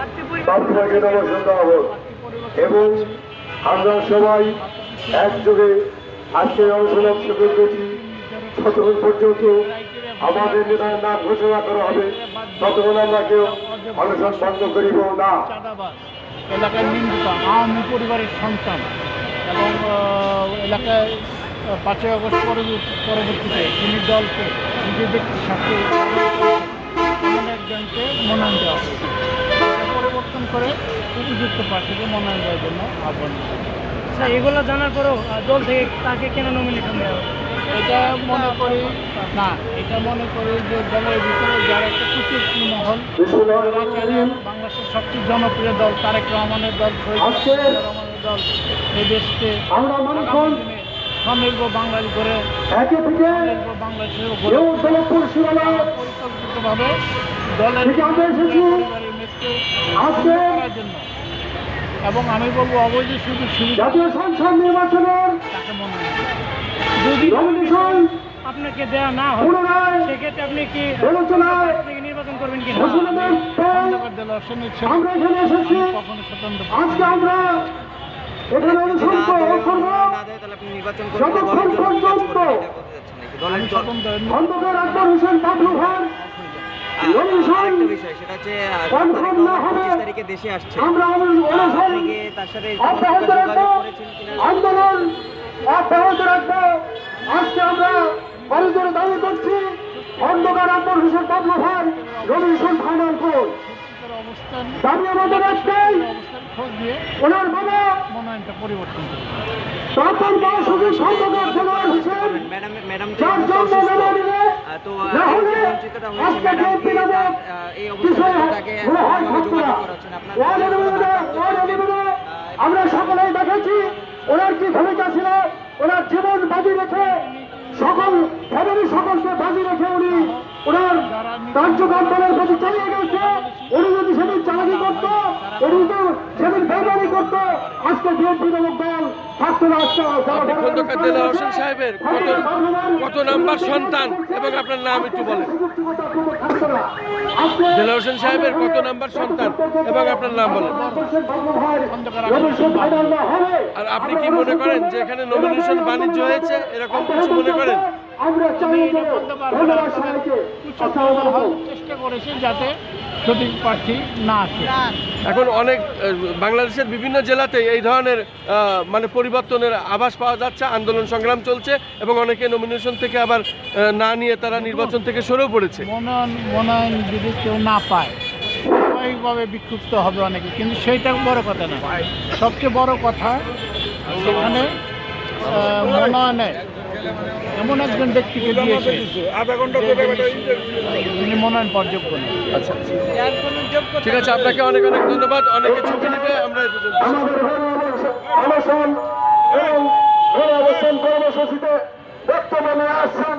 প্রার্থীকে নবসন দেওয়া হোক এবং আমরা সবাই একযোগে আজকে অনশন অংশগ্রহণ করছি পর্যন্ত আমাদের নেতার নাম ঘোষণা করা হবে, ততক্ষণ আমরা কেউ অনশন বন্ধ করিব না। এলাকায় নিন্দিত আওয়ামী পরিবারের সন্তান এবং এলাকায় পাঁচই আগস্ট পরবর্তী- পরবর্তীতে তিনি দলকে ব্যক্তির সাথে একজনকে মনোনয়ন দেওয়া পরিবর্তন করে উপযুক্ত প্রার্থীকে মনোনয়ন দেওয়ার জন্য আহ্বান জানাই। আচ্ছা এগুলো জানার পরেও দল থেকে তাকে কেন নমিনেশন দেওয়া এটা মনে করি না এটা মনে করি যে দলের ভিতরে যারা একটা কুচুর মহল বাংলাদেশের সবচেয়ে জনপ্রিয় দল তারেক রহমানের দল শহীদ রহমানের দল এই দেশকে স্বনির্ভর বাংলাদেশ গড়ে স্বনির্ভর শিরালয় পরিকল্পিতভাবে থেকে আমরা এসেছি। আজকে এবং আমি বলব অবৈধ শুধু জাতীয় সংসদ নির্বাচনের যদি আপনাকে দেয়া না হয় সেক্ষেত্রে আপনি কি নির্বাচন করবেন ছেলে আমরা এখানে এসেছি। আমি কখনো স্বতন্ত্র আজকে আমরা এখানে অনুসরণ করব। যতক্ষণ পর্যন্ত খন্দকার আকবর হোসেন বিষয় সেটা হচ্ছে পঁচিশ তারিখে দেশে আসছে। আমরা তার সাথে আন্দোলন অব্যাহত রাখব। আজকে বাড়িজোরে দাবি করছি খন্দকার আকবর হোসেন বাবলু ভাই নমিনেশন ফাইনাল দাবি আমাদের একটাই ওনার বাবা পরিবর্তন তারপর বাসুদী খন্দকার হোসেন ম্যাডাম ম্যাডাম তো বঞ্চিতটা হয়েছে ম্যাডাম এই অবস্থায় তাকে। যোগাযোগ করাচ্ছেন আমরা সকলেই দেখেছি ওনার কি ভূমিকা ছিল ওনার জীবন বাজি রেখে সকল ফ্যামিলি সকলকে বাজি রেখে উনি ওনার কার্যক্রম দলের প্রতি চালিয়ে গেছে উনি যদি সেদিন চালাকি করতো উনি তো সেদিন বেমানি করত। আজকে বিএনপি নামক দল থাকতো না আজকে আপনি খন্দকার দেলোয়ার হোসেন সাহেবের? কত কত নাম্বার সন্তান? এবং আপনার নাম একটু বলেন। দেলোয়ার হোসেন সাহেবের কত নাম্বার সন্তান? এবং আপনার নাম বলেন। আর আপনি কি মনে করেন যে এখানে নমিনেশন বাণিজ্য হয়েছে? এরকম কিছু মনে করেন? আমরা চাই যে এটা বলতে পারব না ধন্যবাদ সবাইকে চেষ্টা করেছে যাতে সঠিক প্রার্থী না আসে। এখন অনেক বাংলাদেশের বিভিন্ন জেলাতে এই ধরনের মানে পরিবর্তনের আভাস পাওয়া যাচ্ছে আন্দোলন সংগ্রাম চলছে এবং অনেকে নমিনেশন থেকে আবার না নিয়ে তারা নির্বাচন থেকে সরেও পড়েছে। মনোনয়ন মনোনয়ন যদি কেউ না পায় স্বাভাবিকভাবে বিক্ষুব্ধ হবে অনেকে কিন্তু সেইটা বড় কথা না। সবচেয়ে বড় কথা সেখানে মনোনয়নে এমন একজন ব্যক্তিকে দিয়েছে তিনি মনোনয়ন পাওয়ার আচ্ছা, আচ্ছা। ঠিক আছে আপনাকে অনেক অনেক ধন্যবাদ। অনেকে ছুটি নিতে আমরা অনশন এবং কর্মসূচিতে বর্তমানে আসছেন